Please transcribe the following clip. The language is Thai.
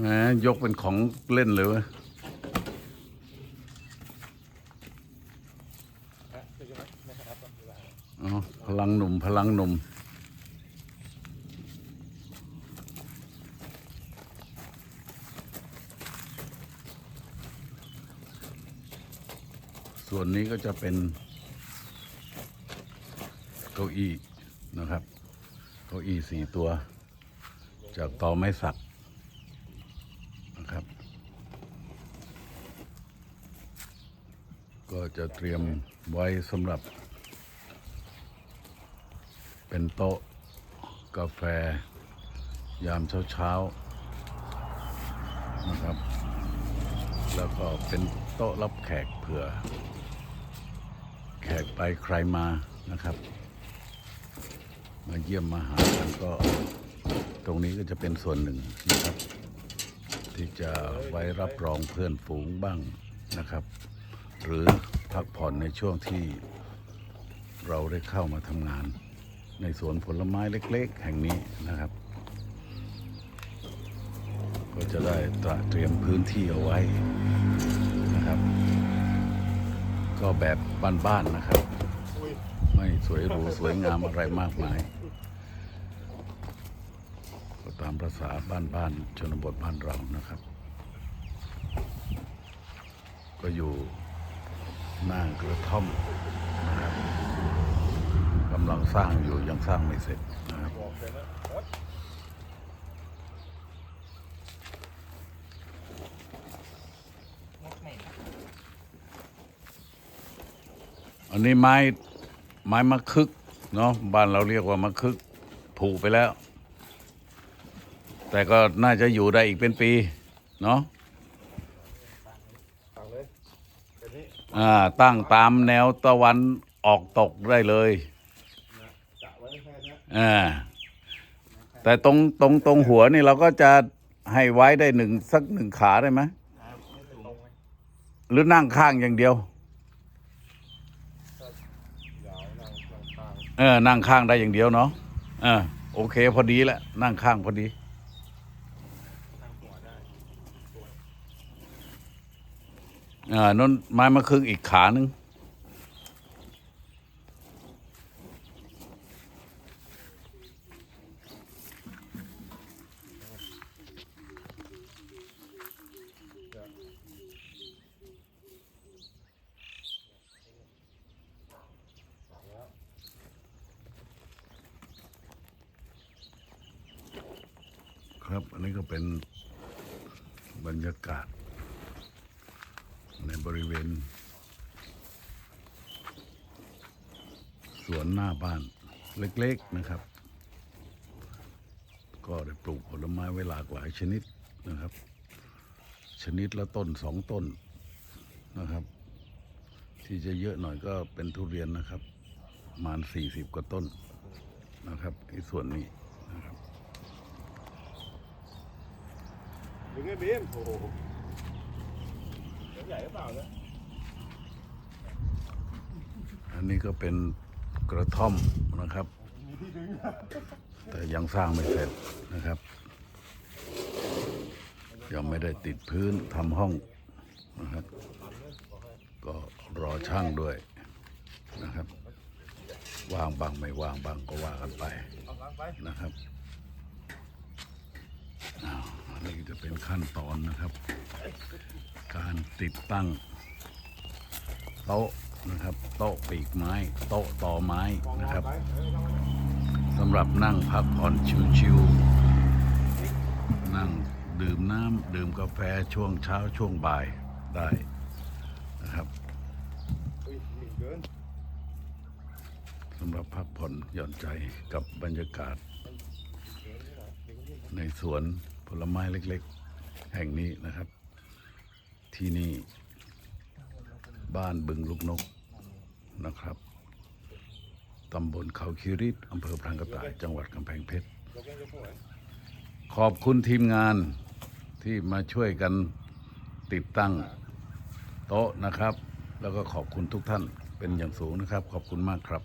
แหมยกเป็นของเล่นเลยว้ยอ๋อพลังหนุ่ม พลังหนุ่ม ส่วนนี้ก็จะเป็น เก้าอี้นะครับ เก้าอี้สี่ตัว จากตอไม้สักนะครับ ก็จะเตรียมไว้สำหรับ เป็นโต๊ะกาแฟ ยามเช้าๆนะครับ แล้วก็เป็นโต๊ะรับแขกเผื่อ แขกไปใครมานะครับ มาเยี่ยมมาหากันก็ตรงนี้ก็จะเป็นส่วนหนึ่งนะครับ ที่จะไว้รับรองเพื่อนฝูงบ้างนะครับ หรือ พักผ่อนในช่วงที่เราได้เข้ามาทำงาน ในสวนผลไม้เล็ก ๆ แห่งนี้นะครับ ก็จะได้ตระเตรียมพื้นที่เอาไว้นะครับ ก็แบบบ้าน ๆ นะครับ ไม่สวยหรูสวยงามอะไรมากมาย ก็ตามภาษาบ้านๆชนบทบ้านเรานะครับ ก็อยู่ หน้ากระท่อมนะครับกำลังสร้างอยู่ยังสร้างไม่เสร็จนะครับอันนี้ไม้ไม้มะคึกเนาะบ้านเราเรียกว่ามะคึกผุไปแล้ว แต่ก็น่าจะอยู่ได้อีกเป็นปี เนาะ สั่งเลยแบบนี้ อ่า ตั้งตามแนวตะวันออกตกได้เลยแต่ตรงตรงตรงหัวนี่เราก็จะให้ไว้ได้หนึ่งสักหนึ่งขาได้ไหมหรือนั่งข้างอย่างเดียวยาวนั่งนั่งข้างเออ นั่งข้างได้อย่างเดียวเนาะเออโอเค พอดีแล้วนั่งข้างพอดี นั่งหัวได้ อ่านนไม้มะคึกอีกขาหนึ่งครับ อันนี้ก็เป็นบรรยากาศ บริเวณ สวนหน้าบ้านเล็กๆนะครับ ก็ได้ปลูกผลไม้ไว้หลากหลายชนิดนะครับ ชนิดละต้นสองต้นนะครับ ที่จะเยอะหน่อยก็เป็นทุเรียนนะครับประมาณสี่สิบกว่าต้นนะครับไอ้ส่วนนี้นะครับถึงไอ้บีมโอ้ย ใหญ่หรือเปล่าเนี่ยอันนี้ก็เป็นกระท่อมนะครับมีที่ดึงแต่ยังสร้างไม่เสร็จนะครับ ยังไม่ได้ติดพื้นทำห้องนะครับ ก็รอช่างด้วยนะครับ ว่างบางไม่ว่างบางก็ว่ากันไปเอาล้างไปนะครับอ้าวอันนี้ จะเป็นขั้นตอนนะครับ การติดตั้ง โต๊ะนะครับ โต๊ะปีกไม้ โต๊ะต่อไม้นะครับสำหรับนั่งพักผ่อนชิวๆนั่งดื่มน้ำดื่มกาแฟช่วงเช้าช่วงบ่ายได้นะครับสำหรับพักผ่อนหย่อนใจกับบรรยากาศในสวน ผลไม้เล็กๆ แห่งนี้นะครับ ที่นี่บ้านบึงลูกนกนะครับตำบลเขาคิริตอำเภอพรางกระต่ายจังหวัดกำแพงเพชร ขอบคุณทีมงานที่มาช่วยกันติดตั้งโต๊ะนะครับ แล้วก็ขอบคุณทุกท่านเป็นอย่างสูงนะครับ ขอบคุณมากครับ